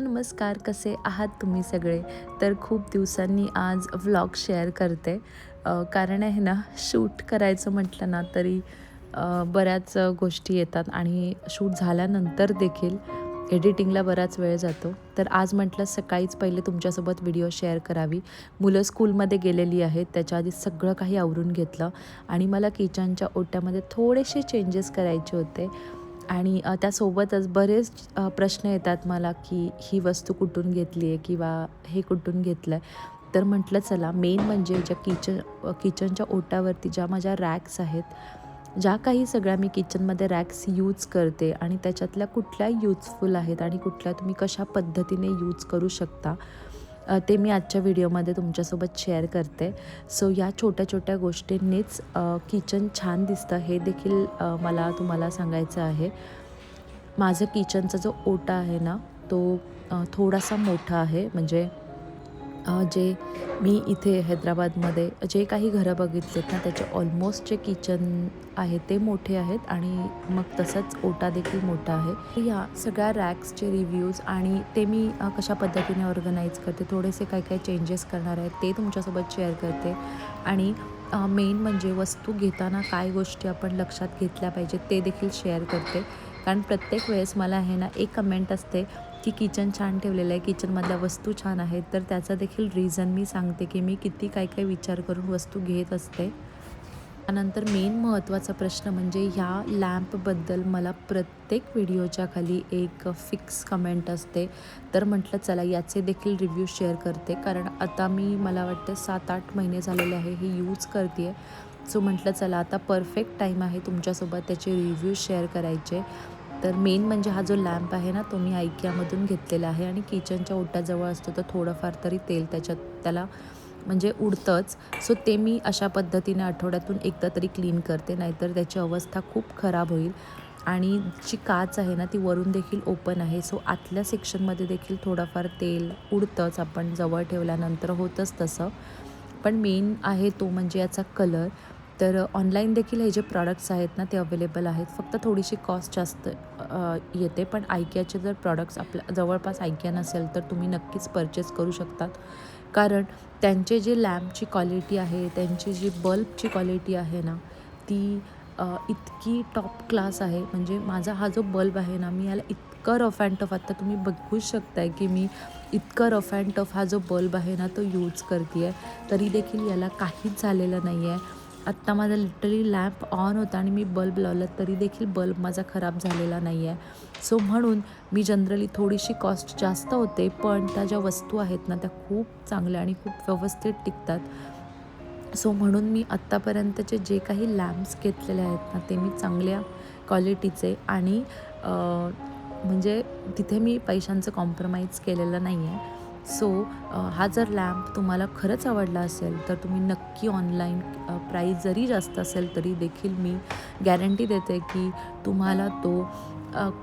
नमस्कार कसे आहात तुम्ही सगळे? तर खूप दिवसांनी आज व्लॉग शेअर करते. कारण आहे ना शूट करायचं म्हटलं ना तरी बऱ्याच गोष्टी येतात आणि शूट झाल्यानंतर देखील एडिटिंगला बराच वेळ जातो. तर आज म्हटलं सकाळीच पहिले तुमच्यासोबत व्हिडिओ शेअर करावी. मुलं स्कूलमध्ये गेलेली आहेत त्याच्या आधी सगळं काही आवरून घेतलं आणि मला किचनच्या ओट्यामध्ये थोडेसे चेंजेस करायचे होते. आणि त्यासोबतच बरेच प्रश्न येतात मला की ही वस्तू कुठून घेतली आहे किंवा हे कुठून घेतलं आहे. तर म्हटलं चला मेन म्हणजे ज्या किचन किचनच्या ओटावरती ज्या माझ्या रॅक्स आहेत ज्या काही सगळ्या मी किचनमध्ये रॅक्स यूज करते आणि त्याच्यातल्या कुठल्या यूजफुल आहेत आणि कुठल्या तुम्ही कशा पद्धतीने यूज करू शकता ते मी आजच्या व्हिडिओमध्ये तुमच्यासोबत शेअर करते. सो या छोट्या छोट्या गोष्टींनीच किचन छान दिसतं. हे देखील मला तुम्हाला सांगायचं आहे. माझं किचनचा जो ओटा आहे ना तो थोडासा मोठा आहे. म्हणजे जे मी इथे हैदराबादमध्ये जे काही घरं बघितलेत ना त्याचे ऑलमोस्ट जे किचन आहे ते मोठे आहेत आणि मग तसंच ओटा देखील मोठा आहे. या सगळ्या रॅक्सचे रिव्ह्यूज आणि ते मी कशा पद्धतीने ऑर्गनाईज करते थोडेसे काय काय चेंजेस करणार आहेत ते तुमच्यासोबत शेअर करते. आणि मेन म्हणजे वस्तू घेताना काय गोष्टी आपण लक्षात घेतल्या पाहिजेत ते देखील शेअर करते. कारण प्रत्येक वेळेस मला हे ना एक कमेंट असते की किचन छान ठेवलेलं आहे किचनमधल्या वस्तू छान आहेत. तर त्याचा देखील रिझन मी सांगते की मी किती काय काय विचार करून वस्तू घेत असते. त्यानंतर मेन महत्त्वाचा प्रश्न म्हणजे ह्या लॅम्पबद्दल मला प्रत्येक व्हिडिओच्या खाली एक फिक्स कमेंट असते. तर म्हटलं चला याचे देखील रिव्ह्यू शेअर करते. कारण आता मी मला वाटतं सात आठ महिने झालेले आहे हे यूज करते आहे सो म्हटलं चला आता परफेक्ट टाईम आहे तुमच्यासोबत त्याचे रिव्ह्यू शेअर करायचे. तर मेन म्हणजे हा जो लॅम्प आहे ना तो मी ऐक्यामधून घेतलेला आहे आणि किचनच्या ओट्याजवळ असतो तर थोडंफार तरी तेल त्याच्यात त्याला म्हणजे उडतंच. सो ते मी अशा पद्धतीने आठवड्यातून एकदा तरी क्लीन करते नाहीतर त्याची अवस्था खूप खराब होईल. आणि जी काच आहे ना ती वरून देखील ओपन आहे. सो आतल्या सेक्शनमध्ये देखील थोडंफार तेल उडतंच. आपण जवळ ठेवल्यानंतर होतंच तसं. पण मेन आहे तो म्हणजे याचा कलर तर ऑनलाईन देखील हे जे प्रॉडक्ट्स आहेत ना ते अवेलेबल आहेत. फक्त थोडीशी कॉस्ट जास्त येते. पण आयकियाचे जर प्रॉडक्ट्स आपल्या जवळपास आयकिया नसेल तर तुम्ही नक्कीच परचेस करू शकतात. कारण त्यांचे जे लॅम्पची क्वालिटी आहे त्यांची जी बल्बची क्वालिटी आहे ना ती इतकी टॉप क्लास आहे. म्हणजे माझा हा जो बल्ब आहे ना मी याला इतकं रफ अँड टफ आत्ता तुम्ही बघूच शकताय की मी इतकं रफ अँड टफ हा जो बल्ब आहे ना तो यूज करते आहे तरी देखील याला काहीच झालेलं नाही आहे आत्ता माझा लिटरली लॅम्प ऑन होता आणि मी बल्ब लावला तरी देखील बल्ब माझा खराब झालेला नाही आहे सो म्हणून मी जनरली थोडीशी कॉस्ट जास्त होते पण त्या ज्या वस्तू आहेत ना त्या खूप चांगल्या आणि खूप व्यवस्थित टिकतात. सो म्हणून मी आत्तापर्यंतचे जे काही लॅम्प्स घेतलेले आहेत ना ते मी चांगल्या क्वालिटीचे आणि म्हणजे तिथे मी पैशांचं कॉम्प्रोमाइज केलेलं नाही आहे सो हा जर लॅम्प तुम्हाला खरंच आवडला असेल तर तुम्ही नक्की ऑनलाईन प्राईस जरी जास्त असेल तरी देखील मी गॅरंटी देते की तुम्हाला तो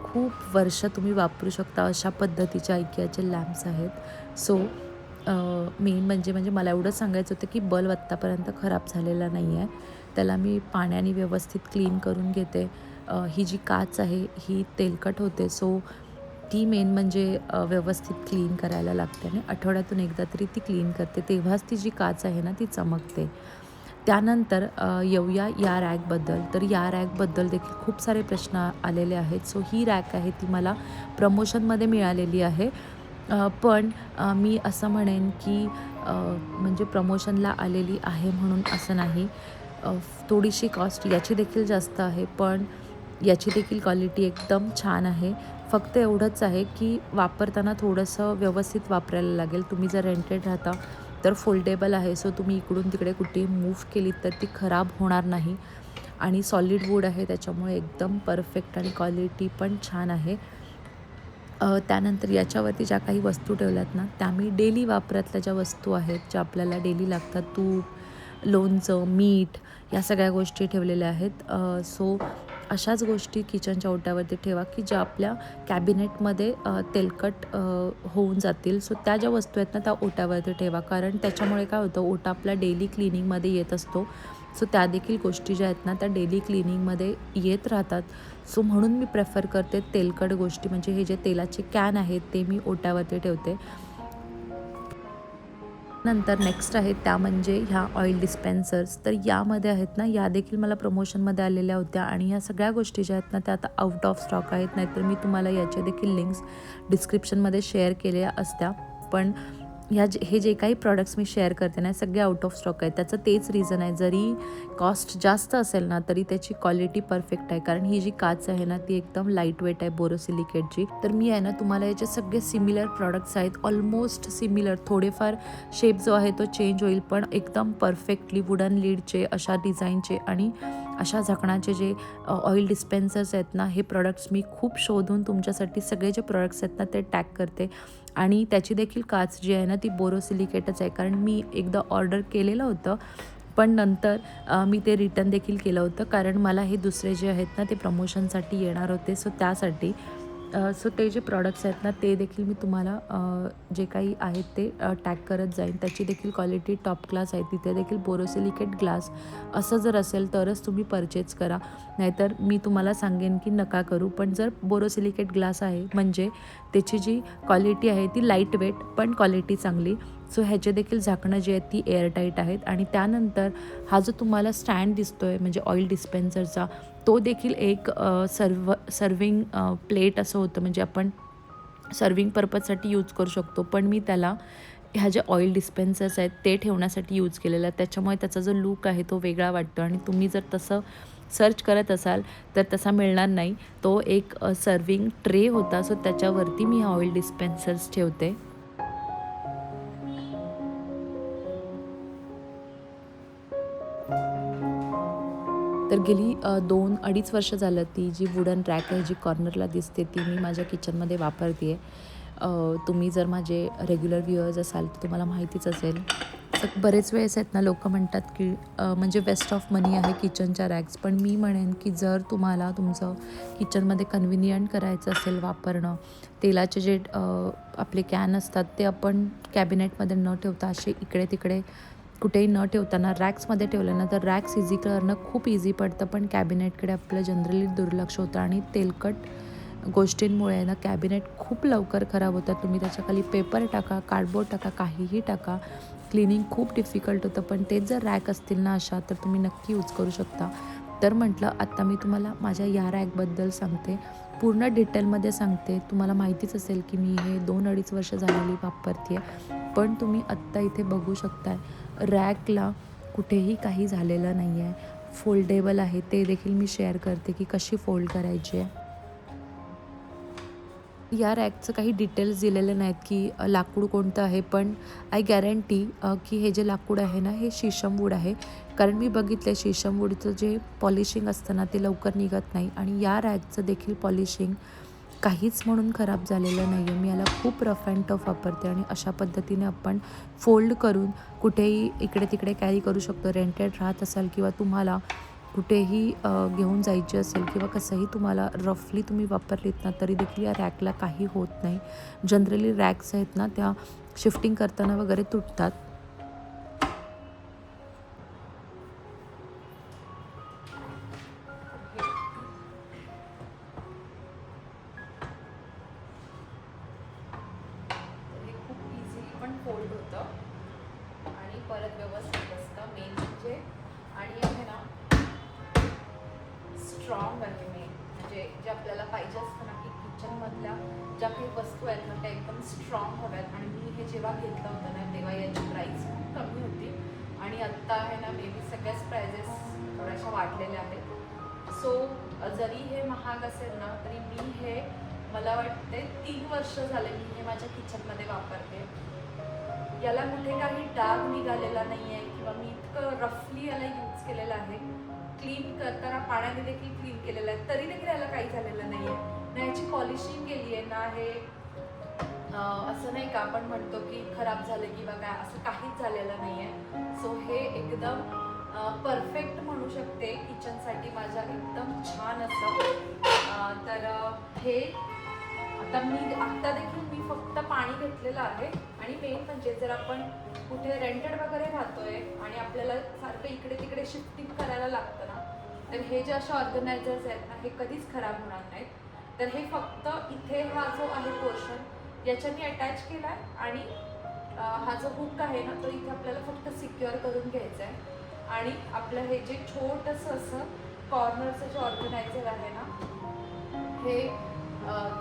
खूप वर्ष तुम्ही वापरू शकता अशा पद्धतीच्या ऐकियाचे लॅम्प्स आहेत. सो मेन म्हणजे म्हणजे मला एवढंच सांगायचं होतं की बल्ब आत्तापर्यंत खराब झालेला नाही आहे त्याला मी पाण्याने व्यवस्थित क्लीन करून घेते. ही जी काच आहे ही तेलकट होते. सो ती मेन म्हणजे व्यवस्थित क्लीन करायला लागते आणि आठवड्यातून एकदा तरी ती क्लीन करते. तेव्हाच ती जी काच आहे ना ती चमकते. त्यानंतर येऊया या रॅकबद्दल तर या रॅकबद्दल देखील खूप सारे प्रश्न आलेले आहेत. सो ही रॅक आहे ती मला प्रमोशनमध्ये मिळालेली आहे. पण मी असं म्हणेन की म्हणजे प्रमोशनला आलेली आहे म्हणून असं नाही. थोडीशी कॉस्ट याची देखील जास्त आहे पण याची देखील क्वालिटी एकदम छान आहे. फक्त एवढंच आहे की वापरताना थोडंसं व्यवस्थित वापरायला लागेल. तुम्ही जर रेंटेड राहता तर फोल्डेबल आहे. सो तुम्ही इकडून तिकडे कुठे मूव्ह केलीत तर ती खराब होणार नाही. आणि सॉलिड वूड आहे त्याच्यामुळे एकदम परफेक्ट आणि क्वालिटी पण छान आहे. त्यानंतर याच्यावरती ज्या काही वस्तू ठेवल्यात ना त्या मी डेली वापरातल्या ज्या वस्तू आहेत ज्या आपल्याला डेली लागतात तूप लोणचं मीठ या सगळ्या गोष्टी ठेवलेल्या आहेत. सो अशाच गोष्टी किचनच्या ओट्यावरती ठेवा की ज्या आपल्या कॅबिनेटमध्ये तेलकट होऊन जातील. सो त्या ज्या वस्तू आहेत ना त्या ओट्यावरती ठेवा. कारण त्याच्यामुळे काय होतं ओटा आपला डेली क्लिनिंगमध्ये येत असतो. सो त्या देखील गोष्टी ज्या आहेत ना त्या डेली क्लिनिंगमध्ये येत राहतात. सो म्हणून मी प्रेफर करते तेलकट गोष्टी. म्हणजे हे जे तेलाचे कॅन आहेत ते मी ओट्यावरती ठेवते. नंतर नेक्स्ट आहेत त्या म्हणजे ह्या ऑइल डिस्पेन्सर्स तर यामध्ये आहेत ना या देखील मला प्रमोशनमध्ये आलेल्या होत्या आणि ह्या सगळ्या गोष्टी ज्या आहेत ना त्या आता आउट ऑफ स्टॉक आहेत. नाहीतर मी तुम्हाला याचे देखील लिंक्स डिस्क्रिप्शनमध्ये शेअर केल्या असत्या. पण ह्या जे हे जे काही प्रॉडक्ट्स मी शेअर करते ना सगळे आउट ऑफ स्टॉक आहेत. त्याचं तेच रिझन आहे. जरी कॉस्ट जास्त असेल ना तरी त्याची क्वालिटी परफेक्ट आहे. कारण ही जी काच आहे ना ती एकदम लाइट वेट आहे बोरोसिलिकेटची तर मी आहे ना तुम्हाला याचे सगळे सिमिलर प्रॉडक्ट्स आहेत. ऑलमोस्ट सिमिलर थोडेफार शेप जो आहे तो चेंज होईल. पण एकदम परफेक्टली वुडन लीडचे अशा डिझाईनचे आणि अशा झाकणाचे जे ऑइल डिस्पेन्सर्स आहेत ना हे प्रॉडक्ट्स मी खूप शोधून तुमच्यासाठी सगळे जे प्रॉडक्ट्स आहेत ना ते टॅग करते. आणि त्याची देखील काच जी आहे ना ती बोरोसिलिकेटच आहे. कारण मी एकदा ऑर्डर केलेलं होतं पण नंतर मी ते रिटर्न देखील केलं होतं. कारण मला हे दुसरे जे आहेत ना ते प्रमोशनसाठी येणार होते. सो त्यासाठी सो ते जे प्रॉडक्ट्स आहेत ना ते देखील मी तुम्हाला जे काही आहेत ते टॅग करत जाईन. त्याची देखील क्वालिटी टॉप क्लास आहे. तिथे देखील बोरोसिलिकेट ग्लास असं जर असेल तरच तुम्ही परचेज करा. नाहीतर मी तुम्हाला सांगेन की नका करू. पण जर बोरोसिलिकेट ग्लास आहे म्हणजे त्याची जी क्वालिटी आहे ती लाइट वेट पण क्वालिटी चांगली. सो ह्याचे देखील झाकणं जी आहेत ती एअरटाईट आहेत. आणि त्यानंतर हा जो तुम्हाला स्टँड दिसतो आहे म्हणजे ऑइल डिस्पेन्सरचा तो देखील एक सर्व सर्विंग प्लेट असं होतं. म्हणजे आपण सर्विंग पर्पजसाठी यूज करू शकतो. पण मी त्याला ह्या ज्या ऑइल डिस्पेन्सर्स आहेत ते ठेवण्यासाठी यूज केलेलं आहे. त्याच्यामुळे त्याचा जो लूक आहे तो वेगळा वाटतो. आणि तुम्ही जर तसं सर्च करत असाल तर तसा मिळणार नाही. तो एक सर्विंग ट्रे होता. सो त्याच्यावरती मी हा ऑइल डिस्पेन्सर्स ठेवते. गेली दोन अडीच वर्ष झालं ती जी वुडन रॅक आहे जी कॉर्नरला दिसते ती मी माझ्या किचनमध्ये वापरते आहे तुम्ही जर माझे रेग्युलर व्ह्युअर्स असाल तर तुम्हाला माहितीच असेल. तर बरेच वेळेस आहेत ना लोक म्हणतात की म्हणजे वेस्ट ऑफ मनी आहे किचनच्या रॅक्स. पण मी म्हणेन की जर तुम्हाला तुमचं किचनमध्ये कन्व्हिनियंट करायचं असेल वापरणं तेलाचे जे आपले कॅन असतात ते आपण कॅबिनेटमध्ये न ठेवता असे इकडे तिकडे कुठेही न ठेवताना रॅक्समध्ये ठेवलं ना तर रॅक्स इझी करणं खूप इझी पडतं. पण कॅबिनेटकडे आपलं जनरली दुर्लक्ष होतं आणि तेलकट गोष्टींमुळे ना कॅबिनेट खूप लवकर खराब होतात. तुम्ही त्याच्याखाली पेपर टाका कार्डबोर्ड टाका काहीही टाका. क्लिनिंग खूप डिफिकल्ट होतं. पण तेच जर रॅक असतील ना अशा तर तुम्ही नक्की यूज करू शकता. तर म्हटलं आत्ता मी तुम्हाला माझ्या या रॅकबद्दल सांगते. पूर्ण डिटेलमध्ये सांगते. तुम्हाला माहितीच असेल की मी हे दोन अडीच वर्ष झालेली वापरते आहे पण तुम्ही आत्ता इथे बघू शकताय. रॅकला कुठेही काही झालेलं नाही आहे फोल्डेबल आहे. ते देखील मी शेअर करते की कशी फोल्ड करायची आहे. या रॅकचं काही डिटेल्स दिलेले नाहीत की लाकूड कोणतं आहे पण आय गॅरंटी की हे जे लाकूड आहे ना हे शीशमवूड आहे. कारण मी बघितलं शीशमवूडचं जे पॉलिशिंग असतं ना ते लवकर निघत नाही. आणि या रॅकचं देखील पॉलिशिंग काहीच म्हणून खराब झालेलं नाही आहे मी याला खूप रफ अँड टफ वापरते आणि अशा पद्धतीने आपण फोल्ड करून कुठेही इकडे तिकडे कॅरी करू शकतो. रेंटेड राहत असाल किंवा तुम्हाला कुठेही घेऊन जायची असेल किंवा कसंही तुम्हाला रफली तुम्ही वापरलीत ना तरी देखील या रॅकला काही होत नाही. जनरली रॅक्स आहेत ना त्या शिफ्टिंग करताना वगैरे तुटतात. स्ट्रॉंग हव्यात आणि मी हे जेव्हा घेतलं होतं ना तेव्हा याची प्राईस खूप कमी होती. आणि आत्ता आहे ना मे बी सगळ्याच प्रायझेस थोड्याशा वाढलेल्या आहेत. सो जरी हे महाग असेल ना तरी मी हे मला वाटते तीन वर्ष झाले मी हे माझ्या किचनमध्ये वापरते. याला कुठे काही डाग निघालेला नाही आहे किंवा मी इतकं रफली याला यूज केलेलं आहे. क्लीन करताना पाण्याने देखील क्लीन केलेलं आहे. तरी देखील याला काही झालेलं नाही आहे ना याची पॉलिशिंग केली आहे ना हे असं नाही का आपण म्हणतो की खराब झालं किंवा काय असं काहीच झालेलं नाही आहे सो हे एकदम परफेक्ट म्हणू शकते किचनसाठी माझ्या एकदम छान असं. तर हे आता मी आत्ता देखील मी फक्त पाणी घेतलेलं आहे. आणि मेन म्हणजे जर आपण कुठे रेंटेड वगैरे राहतोय आणि आपल्याला सारखं इकडे तिकडे शिफ्टिंग करायला लागतं ना तर हे जे असे ऑर्गनायझर्स आहेत ना हे कधीच खराब होणार नाहीत. तर हे फक्त इथे हा जो आहे पोर्शन याच्याने अटॅच केला आहे आणि हा जो हुक आहे ना तो इथे आपल्याला फक्त सिक्युअर करून घ्यायचा आहे आणि आपलं हे जे छोटंसं असं कॉर्नरचं जे ऑर्गनायझर आहे ना हे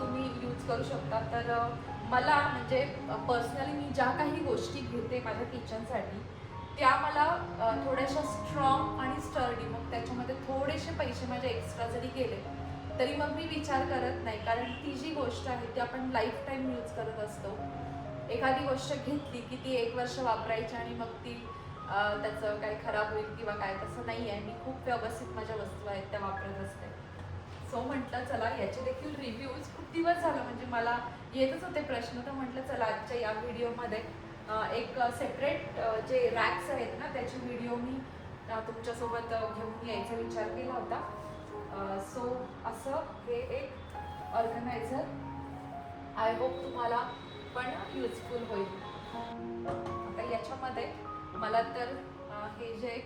तुम्ही यूज करू शकता. तर मला म्हणजे पर्सनली मी ज्या काही गोष्टी घेते माझ्या किचनसाठी त्या मला थोड्याशा स्ट्रॉंग आणि स्टर्डी मग त्याच्यामध्ये थोडेसे पैसे माझे एक्स्ट्रा जरी गेले तरी मग मी विचार करत नाही. कारण ती जी गोष्ट आहे ती आपण लाईफ टाईम यूज करत असतो. एखादी गोष्ट घेतली की ती एक वर्ष वापरायची आणि मग ती त्याचं काही खराब होईल किंवा काय तसं नाही आहे मी खूप व्यवस्थित माझ्या वस्तू आहेत त्या वापरत असते. सो म्हटलं चला याचे देखील रिव्ह्यूज खूप दिवस झालं. म्हणजे मला येतच होते प्रश्न. तर म्हटलं चला आजच्या या व्हिडिओमध्ये एक सेपरेट जे रॅक्स आहेत ना त्याची व्हिडिओ मी तुमच्यासोबत घेऊन यायचा विचार केला होता. सो असं हे एक ऑर्गनायझर आय होप तुम्हाला पण युजफुल होईल. आता याच्यामध्ये मला तर हे जे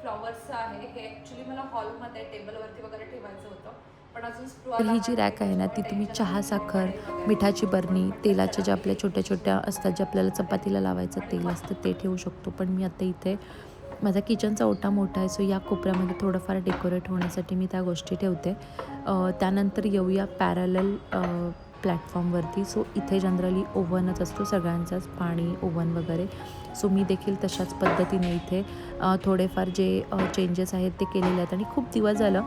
फ्लॉवर्सचं आहे हे ॲक्च्युली मला हॉलमध्ये टेबलवरती वगैरे ठेवायचं होतं. पण अजून स्प्रू तर ही जी रॅक आहे ना ती तुम्ही चहा साखर मिठाची बरणी तेलाच्या ज्या आपल्या छोट्या छोट्या असतात जे आपल्याला चपातीला लावायचं तेल असतं ते ठेवू शकतो. पण मी आता इथे माझा किचनचा ओटा मोठा आहे सो या कोपऱ्यामध्ये थोडंफार डेकोरेट होण्यासाठी मी त्या गोष्टी ठेवते. त्यानंतर येऊया पॅरलल प्लॅटफॉर्मवरती सो इथे जनरली ओव्हनच असतो सगळ्यांचाच पाणी ओव्हन वगैरे. सो मी देखील तशाच पद्धतीने इथे थोडेफार जे चेंजेस आहेत ते केलेले आहेत. आणि खूप दिवस झालं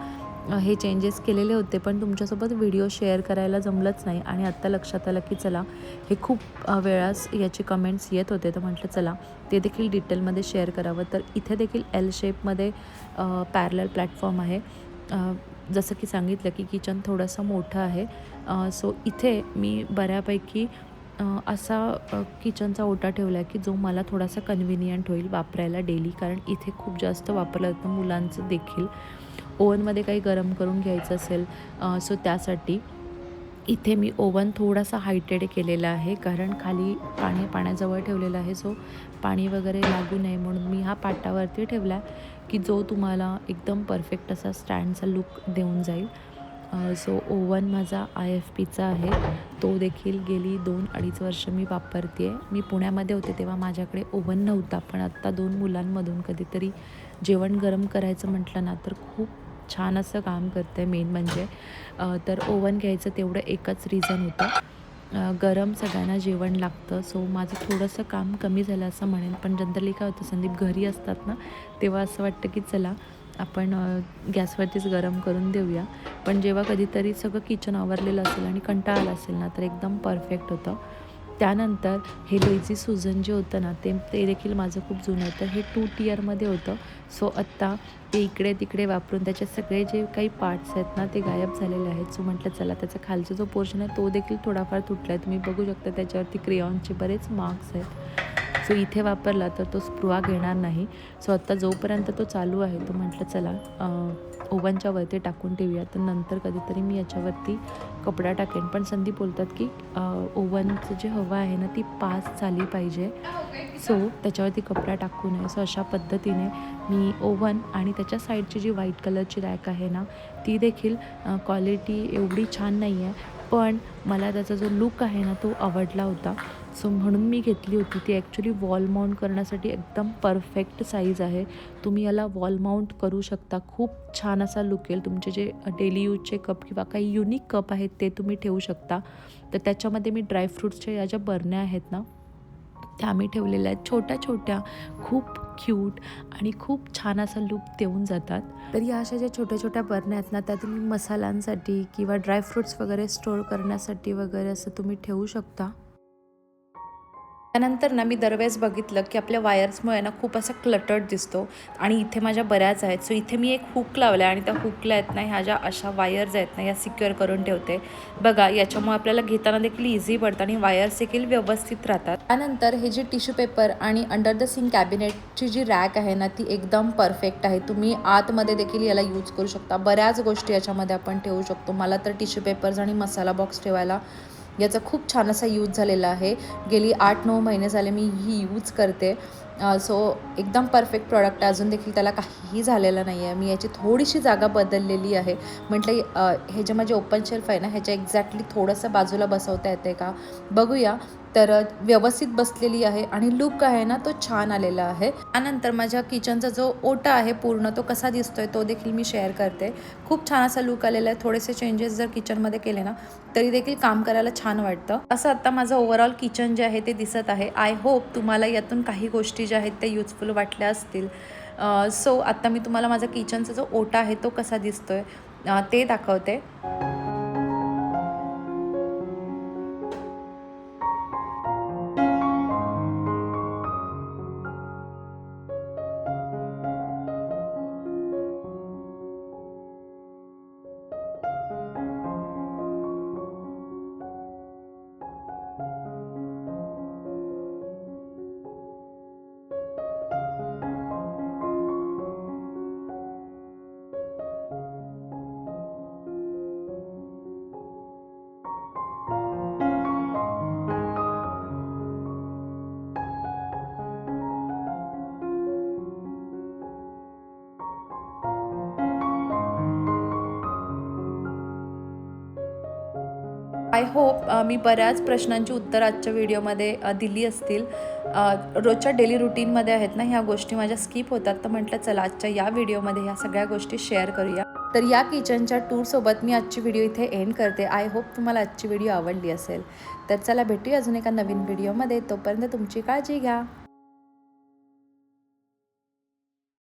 हे चेंजेस केलेले होते पण तुमच्यासोबत व्हिडिओ शेअर करायला जमलंच नाही. आणि आत्ता लक्षात आलं की चला हे खूप वेळास याचे कमेंट्स येत होते. तर म्हटलं चला ते देखील डिटेलमध्ये शेअर करावं. तर इथे देखील एल शेपमध्ये पॅरलर प्लॅटफॉर्म आहे. जसं की सांगितलं की किचन थोडंसं मोठं आहे. सो इथे मी बऱ्यापैकी असा किचनचा ओटा ठेवला आहे की जो मला थोडासा कन्व्हिनियंट होईल वापरायला डेली कारण इथे खूप जास्त वापरलं जातं मुलांचं देखील. ओव्हनमध्ये काही गरम करून घ्यायचं असेल सो त्यासाठी. इथे मी ओव्हन थोडासा हायटेड केलेला आहे कारण खाली पाणी पाण्याजवळ ठेवलेलं आहे सो पाणी वगैरे लागू नये म्हणून मी हा पाटावरती ठेवला की जो तुम्हाला एकदम परफेक्ट असा स्टँडचा लुक देऊन जाईल. सो ओव्हन माझा आय एफ पीचा आहे तो देखील गेली दोन अडीच वर्ष मी वापरते आहे मी पुण्यामध्ये होते तेव्हा माझ्याकडे ओव्हन नव्हता पण आत्ता दोन मुलांमधून कधीतरी जेवण गरम करायचं म्हटलं ना तर खूप छान असं काम करतं आहे मेन म्हणजे तर ओव्हन घ्यायचं तेवढं एकच रिझन होतं. गरम सगळ्यांना जेवण लागतं सो माझं थोडंसं काम कमी झालं असं म्हणेन. पण जनरली काय होतं संदीप घरी असतात ना तेव्हा असं वाटतं की चला आपण गॅसवरतीच गरम करून देऊया. पण जेव्हा कधीतरी सगळं किचन आवरलेलं असेल आणि कंटाळा आला असेल ना तर एकदम परफेक्ट होतं. त्यानंतर हे लेझी सुजन जे होतं ना ते ते देखील माझं खूप जुनं होतं. हे टू टीयरमध्ये होतं. सो आत्ता ते इकडे तिकडे वापरून त्याचे सगळे जे काही पार्ट्स आहेत ना ते गायब झालेले आहेत. सो म्हटलं चला त्याचा खालचा जो पोर्शन आहे तो देखील थोडाफार तुटला आहे तुम्ही बघू शकता त्याच्यावरती क्रेऑनचे बरेच मार्क्स आहेत. सो इथे वापरला तर तो स्प्रुवा घेणार नाही. सो आत्ता जोपर्यंत तो चालू आहे तो म्हटलं चला ओव्हनच्या वरती टाकून ठेवूया. तर नंतर कधीतरी मी याच्यावरती कपडा टाकेन. पण संधी बोलतात की ओव्हनचं जे हवा आहे ना ती पास झाली पाहिजे. सो त्याच्यावरती कपडा टाकू नये सो अशा पद्धतीने मी ओव्हन आणि त्याच्या साईडची जी व्हाईट कलरची रॅक आहे ना ती देखील क्वालिटी एवढी छान नाही आहे पण मला त्याचा जो लुक आहे ना तो आवडला होता. सो म्हणून मी घेतली होती. ती ॲक्च्युली वॉल माउंट करण्यासाठी एकदम परफेक्ट साईज आहे. तुम्ही याला वॉल माउंट करू शकता. खूप छान असा लुक येईल. तुमचे जे डेली यूजचे कप किंवा काही युनिक कप आहेत ते तुम्ही ठेवू शकता. तर त्याच्यामध्ये मी ड्रायफ्रूट्सच्या या ज्या बरण्या आहेत ना त्या आम्ही ठेवलेल्या आहेत. छोट्या छोट्या खूप क्यूट आणि खूप छान असा लुक देऊन जातात. तर या अशा ज्या छोट्या छोट्या बरण्या आहेत ना त्या तुम्ही मसाल्यांसाठी किंवा ड्रायफ्रूट्स वगैरे स्टोअर करण्यासाठी वगैरे असं तुम्ही ठेवू शकता. त्यानंतर ना मी दरवेळेस बघितलं की आपल्या वायर्समुळे ना खूप असा क्लटर्ड दिसतो. आणि इथे माझ्या बऱ्याच आहेत. सो इथे मी एक हुक लावला आहे आणि त्या हुकला आहेत ना ह्या ज्या अशा वायर्स आहेत ना या सिक्युअर करून ठेवते. बघा याच्यामुळे आपल्याला घेताना देखील इझी पडतं आणि वायर्स देखील व्यवस्थित राहतात. त्यानंतर हे जे टिश्यू पेपर आणि अंडर द सिंक कॅबिनेटची जी रॅक आहे ना ती एकदम परफेक्ट आहे. तुम्ही आतमध्ये देखील याला यूज करू शकता. बऱ्याच गोष्टी याच्यामध्ये आपण ठेवू शकतो. मला तर टिश्यू पेपर्स आणि मसाला बॉक्स ठेवायला याचा खूप छान असा यूज झालेला आहे. गेली आठ नऊ महिने झाले मी ही यूज करते. सो एकदम परफेक्ट प्रॉडक्ट आहे. अजून देखील त्याला काहीही झालेलं नाही आहे. मी याची थोडीशी जागा बदललेली आहे. म्हटलं हे जे माझे ओपन शेल्फ आहे ना ह्याच्या एक्झॅक्टली थोडंसं बाजूला बसवता येते का? बघूया. तर व्यवस्थित बसलेली आहे आणि लुक आहे ना तो छान आलेला आहे. त्यानंतर माझ्या किचनचा जो ओटा आहे पूर्ण तो कसा दिसतोय तो देखील मी शेअर करते. खूप छान असा लुक आलेला आहे. थोडेसे चेंजेस जर किचनमध्ये केले ना तरी देखील काम करायला छान वाटतं. असं आता माझं ओव्हरऑल किचन जे आहे ते दिसत आहे. आय होप तुम्हाला यातून काही गोष्टी ज्या आहेत त्या युजफुल वाटल्या असतील. सो आत्ता मी तुम्हाला माझा किचनचा जो ओटा आहे तो कसा दिसतोय ते दाखवते. आय होप मी बऱ्याच प्रश्नांची उत्तर आजच्या व्हिडिओमध्ये दिली असतील. रोजच्या डेली रुटीनमध्ये आहेत ना ह्या गोष्टी माझ्या स्किप होतात. तर म्हटलं चला आजच्या या व्हिडिओमध्ये ह्या सगळ्या गोष्टी शेअर करूया. तर या किचनच्या टूरसोबत मी आजची व्हिडिओ इथे एंड करते. आय होप तुम्हाला आजची व्हिडिओ आवडली असेल. तर चला भेटूया अजून एका नवीन व्हिडिओमध्ये. तोपर्यंत तुमची काळजी घ्या.